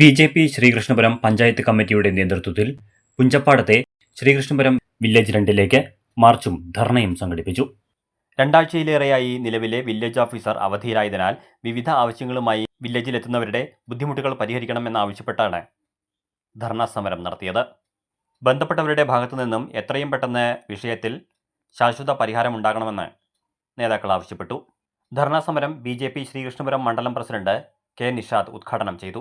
B J P Sreekrishnapuram panchayat കമ്മിറ്റിയുടെ നേതൃത്വത്തിൽ പുഞ്ചപ്പാടത്തെ Sreekrishnapuram village രണ്ടിലേക്ക് മാർച്ചും ധർണയും സംഘടിപ്പിച്ചു. രണ്ടാഴ്ചയിലേറെയായി നിലവിലെ വില്ലേജ് ഓഫീസർ അവധിയിലായതിനാൽ വിവിധ ആവശ്യങ്ങളുമായി വില്ലേജിലെത്തുന്നവരുടെ ബുദ്ധിമുട്ടുകൾ പരിഹരിക്കണമെന്നാവശ്യപ്പെട്ടാണ് ധർണാ സമരം നടത്തിയത്. ബന്ധപ്പെട്ടവരുടെ ഭാഗത്തു നിന്നും എത്രയും പെട്ടെന്ന് വിഷയത്തിൽ ശാശ്വത പരിഹാരമുണ്ടാകണമെന്ന് നേതാക്കൾ ആവശ്യപ്പെട്ടു. ധർണാ സമരം ബി ജെ പി ശ്രീകൃഷ്ണപുരം മണ്ഡലം പ്രസിഡന്റ് കെ നിഷാദ് ഉദ്ഘാടനം ചെയ്തു.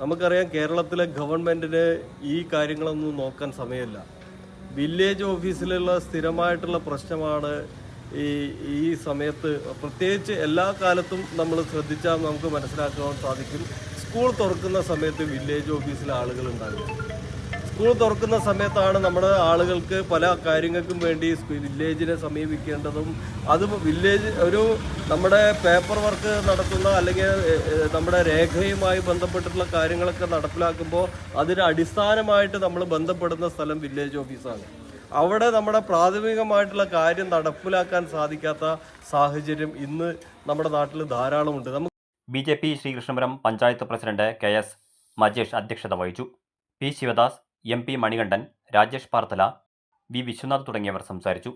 നമുക്കറിയാം കേരളത്തിലെ ഗവൺമെന്റിന് ഈ കാര്യങ്ങളൊന്നും നോക്കാൻ സമയമില്ല. വില്ലേജ് ഓഫീസിലുള്ള സ്ഥിരമായിട്ടുള്ള പ്രശ്നമാണ് ഈ ഈ സമയത്ത് പ്രത്യേകിച്ച് എല്ലാ കാലത്തും നമ്മൾ ശ്രദ്ധിച്ചാൽ നമുക്ക് മനസ്സിലാക്കാൻ സാധിക്കും. സ്കൂൾ തുറക്കുന്ന സമയത്ത് വില്ലേജ് ഓഫീസിലെ ആളുകൾ ഉണ്ടാകും സ്കൂൾ തുറക്കുന്ന സമയത്താണ് നമ്മൾ ആളുകൾക്ക് പല കാര്യങ്ങൾക്കും വേണ്ടി വില്ലേജിനെ സമീപിക്കേണ്ടതും അത് വില്ലേജ് ഒരു നമ്മുടെ പേപ്പർ വർക്ക് നടത്തുന്ന അല്ലെങ്കിൽ നമ്മുടെ രേഖയുമായി ബന്ധപ്പെട്ടിട്ടുള്ള കാര്യങ്ങളൊക്കെ നടപ്പിലാക്കുമ്പോൾ അതിന് അടിസ്ഥാനമായിട്ട് നമ്മൾ ബന്ധപ്പെടുന്ന സ്ഥലം വില്ലേജ് ഓഫീസാണ്. അവിടെ നമ്മുടെ പ്രാഥമികമായിട്ടുള്ള കാര്യം നടപ്പിലാക്കാൻ സാധിക്കാത്ത സാഹചര്യം ഇന്ന് നമ്മുടെ നാട്ടിൽ ധാരാളമുണ്ട്. നമുക്ക് B J P Sreekrishnapuram panchayat president K S Majesh അധ്യക്ഷത വഹിച്ചു. P Sivadas M P Manikandan Rajesh Parthala V Viswanath തുടങ്ങിയവർ സംസാരിച്ചു.